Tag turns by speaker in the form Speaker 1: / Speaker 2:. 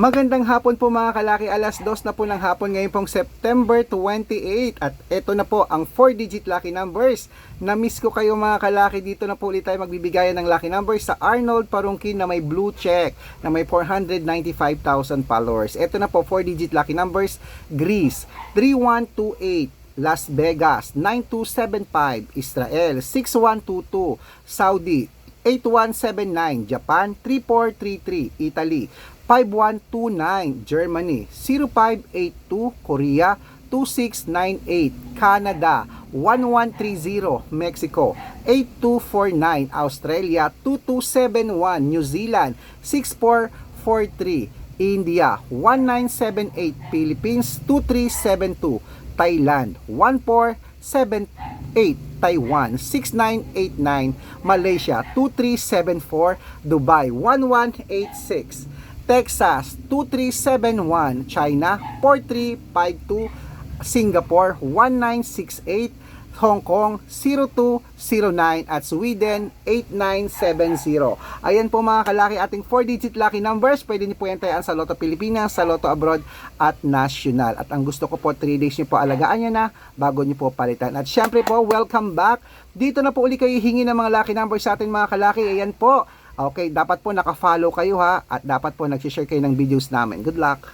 Speaker 1: Magandang hapon po mga kalaki, alas 2 na po ng hapon ngayon pong September 28 at ito na po ang 4-digit lucky numbers. Na-miss ko kayo mga kalaki, dito na po ulit tayo magbibigayan ng lucky numbers sa Arnold Parungkin na may blue check na may 495,000 followers. Ito na po 4-digit lucky numbers, Greece 3128. Las Vegas 9275, Israel 6122, Saudi 8179, Japan 3433, Italy 5129, Germany. 0582, Korea. 2698, Canada. 1130, Mexico. 8249, Australia. 2271, New Zealand. 6443, India. 1978, Philippines. 2372, Thailand. 1478, Taiwan. 6989, Malaysia. 2374, Dubai. 1186, Texas 2371, China 4352, Singapore 1968, Hong Kong 0209 at Sweden 8970. Ayan po mga kalaki ating 4-digit lucky numbers. Pwede niyo po yan tayaan sa Lotto Pilipinas, sa Lotto Abroad at National. At ang gusto ko po 3 days niyo po alagaan niyo na bago niyo po palitan. At syempre po, welcome back. Dito na po uli kayo hingi ng mga lucky numbers sa atin mga kalaki. Ayan po. Okay, dapat po naka-follow kayo ha at dapat po nag-share kayo ng videos namin. Good luck.